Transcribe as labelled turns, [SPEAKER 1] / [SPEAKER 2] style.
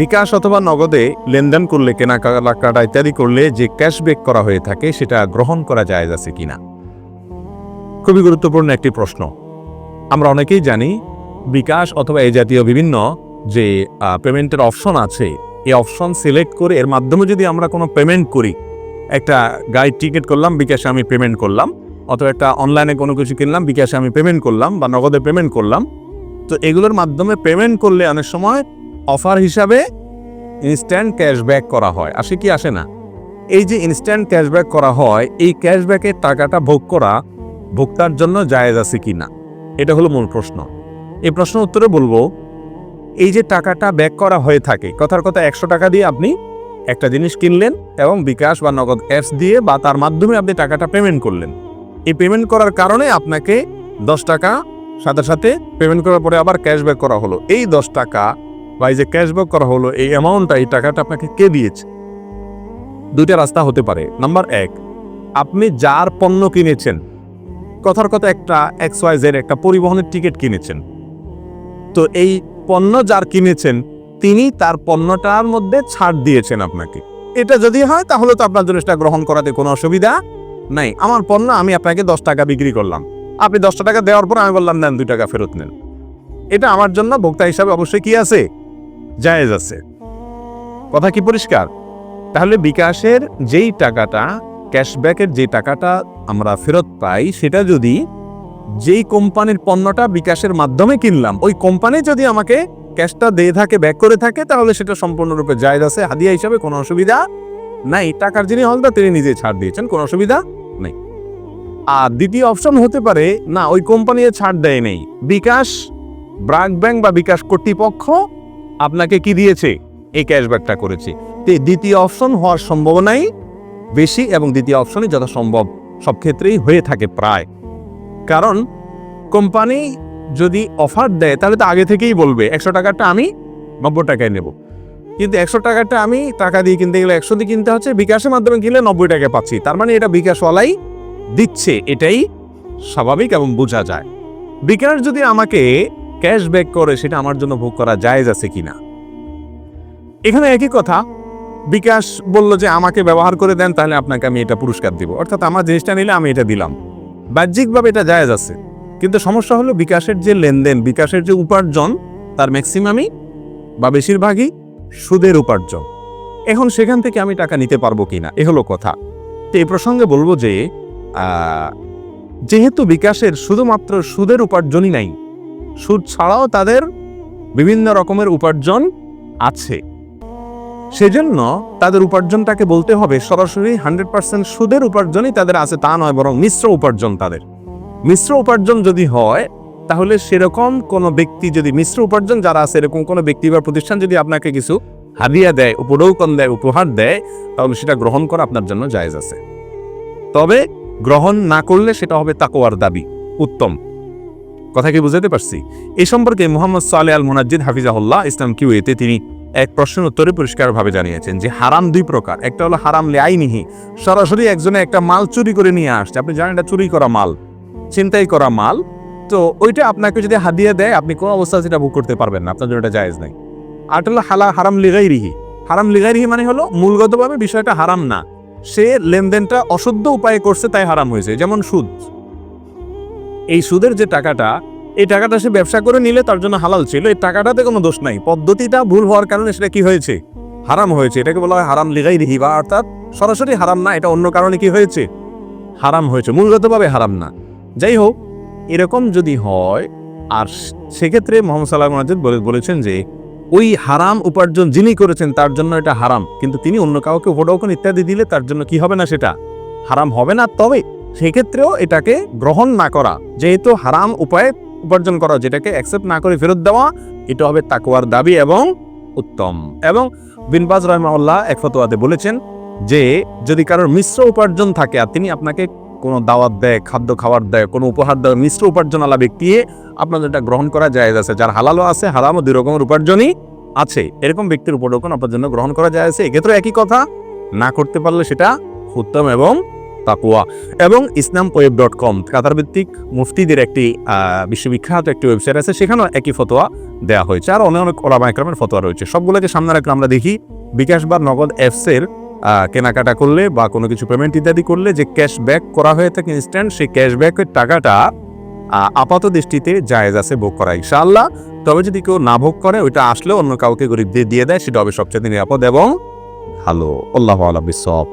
[SPEAKER 1] বিকাশ অথবা নগদে লেনদেন করলে, কেনাকাটা ইত্যাদি করলে যে ক্যাশব্যাক করা হয়ে থাকে, সেটা গ্রহণ করা যায় আছে কিনা? খুবই গুরুত্বপূর্ণ একটি প্রশ্ন। আমরা অনেকেই জানি, বিকাশ অথবা এই জাতীয় বিভিন্ন যে পেমেন্টের অপশন আছে, এই অপশন সিলেক্ট করে এর মাধ্যমে যদি আমরা কোনো পেমেন্ট করি, একটা গাইড টিকিট করলাম, বিকাশে আমি পেমেন্ট করলাম, অথবা একটা অনলাইনে কোনো কিছু কিনলাম, বিকাশে আমি পেমেন্ট করলাম, বা নগদে পেমেন্ট করলাম, তো এগুলোর মাধ্যমে পেমেন্ট করলে অনেক সময় অফার হিসাবে ইনস্ট্যান্ট ক্যাশব্যাক করা হয়। আসে কি আসে না? এই যে ইনস্ট্যান্ট ক্যাশব্যাক করা হয়, এই ক্যাশব্যাকের টাকাটা ভোগ করা, ভোক্তার জন্য জায়েজ আছে কি না? এটা হলো মূল প্রশ্ন। এই প্রশ্ন উত্তরে বলব, এই যে টাকাটা ব্যাক করা হয়ে থাকে, কথার কথা একশো টাকা দিয়ে আপনি একটা জিনিস কিনলেন এবং বিকাশ বা নগদ অ্যাপস দিয়ে বা তার মাধ্যমে আপনি টাকাটা পেমেন্ট করলেন। এই পেমেন্ট করার কারণে আপনাকে দশ টাকা, সাথে সাথে পেমেন্ট করার পরে আবার ক্যাশব্যাক করা হলো। এই দশ টাকা বা এই যে ক্যাশব্যাক করা হলো, এই অ্যামাউন্টটা এই টাকাটা আপনাকে কে দিয়েছে? দুইটা রাস্তা হতে পারে। নাম্বার এক, আপনি যার পণ্য কিনেছেন, কথার কথা একটা এক্স ওয়াই জেড একটা পরিবহনের টিকিট কিনেছেন। তো এই পণ্য যার কিনেছেন, তিনি তার পণ্যটার মধ্যে ছাড় দিয়েছেন আপনাকে। এটা যদি হয়, তাহলে তো আপনার জন্য সেটা গ্রহণ করাতে কোনো অসুবিধা নাই। আমার পণ্য, আমি আপনাকে দশ টাকা বিক্রি করলাম। আপনি দশটা টাকা দেওয়ার পর আমি বললাম নেন দুই টাকা ফেরত নেন। এটা আমার জন্য ভোক্তা হিসাবে অবশ্যই কি আছে? জায়েজ আছে। কথা কি পরিষ্কার? তাহলে বিকাশের যেই টাকাটা, ক্যাশব্যাকের যে টাকাটা আমরা ফেরত পাই, সেটা যদি যেই কোম্পানির পণ্যটা বিকাশের মাধ্যমে কিনলাম, ওই কোম্পানি যদি আমাকে ক্যাশটা দিয়ে থাকে, ব্যাক করে থাকে, তাহলে সেটা সম্পূর্ণরূপে জায়জ আছে। হাদিয়া হিসাবে কোনো অসুবিধা নাই। টাকার যিনি হলদা তিনি নিজে ছাড় দিয়েছেন, কোনো অসুবিধা নেই। আর দ্বিতীয় অপশন হতে পারে, না, ওই কোম্পানি ছাড় দেয় নেই। বিকাশ ব্রাক ব্যাংক বা বিকাশ কর্তৃপক্ষ আপনাকে কি দিয়েছে? এই ক্যাশব্যাকটা করেছে। তো দ্বিতীয় অপশন হওয়ার সম্ভাবনাই বেশি এবং দ্বিতীয় অপশনই যথাসম্ভব সব ক্ষেত্রেই হয়ে থাকে প্রায়। কারণ কোম্পানি যদি অফার দেয়, তাহলে তো আগে থেকেই বলবে, একশো টাকাটা আমি নব্বই টাকায় নেব। কিন্তু একশো টাকাটা আমি টাকা দিয়ে কিনতে গেলে একশো দিয়ে কিনতে হচ্ছে, বিকাশের মাধ্যমে কিনলে নব্বই টাকা পাচ্ছি। তার মানে এটা বিকাশওয়ালাই দিচ্ছে, এটাই স্বাভাবিক এবং বোঝা যায়। বিকাশ যদি আমাকে ক্যাশব্যাক করে সেটা আমার জন্য ভোগ করা জায়েজ আছে কিনা? এখানে একই কথা। বিকাশ বলল যে আমাকে ব্যবহার করে দেন, তাহলে আপনাকে আমি এটা পুরস্কার দিব। অর্থাৎ আমার জিনিসটা নিলে আমি এটা দিলাম। বাহ্যিকভাবে এটা জায়েজ আছে। কিন্তু সমস্যা হলো বিকাশের যে লেনদেন, বিকাশের যে উপার্জন, তার ম্যাক্সিমামই বা বেশিরভাগই সুদের উপার্জন। এখন সেখান থেকে আমি টাকা নিতে পারব কিনা, এ হলো কথা। তো এই প্রসঙ্গে বলব যে যেহেতু বিকাশের শুধুমাত্র সুদের উপার্জনই নাই সুদ ছাড়াও তাদের বিভিন্ন রকমের উপার্জন আছে। সেজন্য তাদের উপার্জনটাকে বলতে হবে সরাসরি হান্ড্রেড পার্সেন্ট সুদের উপার্জনই তাদের আছে, তা নয়, বরং মিশ্র উপার্জন তাদের। মিশ্র উপার্জন যদি হয়, তাহলে সেরকম কোনো ব্যক্তি যদি, মিশ্র উপার্জন যারা আছে, এরকম কোনো ব্যক্তি বা প্রতিষ্ঠান যদি আপনাকে কিছু হাদিয়া দেয় উপরৌকন দেয়, উপহার দেয়, তাহলে সেটা গ্রহণ করা আপনার জন্য জায়েজ আছে। তবে গ্রহণ না করলে সেটা হবে তাকোয়ার দাবি, উত্তম। কথা কি বুঝাতে পারছি? এই সম্পর্কে মোহাম্মদ সালে আল মুনাজ্জিদ হাফিজাহুল্লাহ ইসলাম কিউএতে তিনি এক প্রশ্নের উত্তরে পরিষ্কারভাবে জানিয়েছেন যে হারাম দুই প্রকার। একটা হলো হারাম লে আইনিহি সরাসরি একজনে একটা মাল চুরি করে নিয়ে আসছে। আপনি জানেন এটা চুরি করা মাল, ছিনতাই করা মাল। তো ওইটা আপনাকে যদি হাদিয়া দেয়, আপনি কোনো অবস্থা সেটা বুক করতে পারবেন না, আপনার জন্য এটা জায়েজ নাই। আর হলো হালা, হারাম লিগাইরিহি। হারাম লিগাইরিহি মানে হলো মূলগতভাবে বিষয়টা হারাম না। সে লেনদেনটা অশুদ্ধ উপায়ে করছে, তাই হারাম হয়েছে। যেমন সুদ। এই সুদের যে টাকাটা, এই টাকাটা সে ব্যবসা করে নিলে তার জন্য হালাল ছিল, এই টাকাটাতে কোনো দোষ নাই। পদ্ধতিটা ভুল হওয়ার কারণে সেটা কি হয়েছে? হারাম হয়েছে। এটাকে বলা হয় হারাম লিগাই রিহিবা অর্থাৎ সরাসরি হারাম না, এটা অন্য কারণে কি হয়েছে? হারাম হয়েছে, মূলগতভাবে হারাম না। যাই হোক, এরকম যদি হয়, আর সেক্ষেত্রে মোহাম্মদ সাল্লাহ মাজিদ বলেছেন যে, ওই হারাম উপার্জন যিনি করেছেন, তার জন্য এটা হারাম। কিন্তু তিনি অন্য কাউকে ভোটকন ইত্যাদি দিলে তার জন্য কি হবে না সেটা? হারাম হবে না, তবে সেক্ষেত্রেও এটাকে গ্রহণ না করা, যেহেতু হারাম উপায়ে উপার্জন করা, যেটাকে অ্যাকসেপ্ট না করে ফেরত দেওয়া, এটা হবে তাকুয়ার দাবি এবং উত্তম। এবং বিনবাজ রহমাউল্লাহ এক ফতোয়াতে বলেছেন যে, যদি কারোর মিশ্র উপার্জন থাকে, আর তিনি আপনাকে কোনো দাওয়াত দেয়, খাদ্য খাবার দেয়, কোনো উপহার দেয়, মিশ্র উপার্জন আলা ব্যক্তি, আপনাদের এটা গ্রহণ করা যায় আছে। যার হালালও আছে, হারামও দুই রকমের উপার্জনই আছে। এরকম ব্যক্তির উপরোকন আপনার জন্য গ্রহণ করা যায় আছে এক্ষেত্রে একই কথা না করতে পারলে সেটা উত্তম এবং তাকুয়া এবং ইসলাম ওয়েব ডট কম কাতার ভিত্তিক মুফতিদের একটি বিশ্ববিখ্যাত একটি ওয়েবসাইট আছে, সেখানেও একই ফতোয়া দেওয়া হয়েছে। আর অনেক অনেক ওলামা ফতোয়া রয়েছে। সবগুলোকে সামনে রাখলে আমরা দেখি, বিকাশ বা নগদ অ্যাপসের কেনাকাটা করলে বা কোনো কিছু পেমেন্ট ইত্যাদি করলে যে ক্যাশব্যাক করা হয়ে থাকে ইনস্ট্যান্ট সেই ক্যাশব্যাকের টাকাটা আপাত দৃষ্টিতে জায়েজ আছে ভোগ করা। ইনশাআল্লাহ, তবে যদি কেউ না ভোগ করে, ওইটা আসলে অন্য কাউকে গরিবদের দিয়ে দেয়, সেটা হবে সবচেয়ে নিরাপদ এবং ভালো। আল্লাহ আল্লাহ বিসব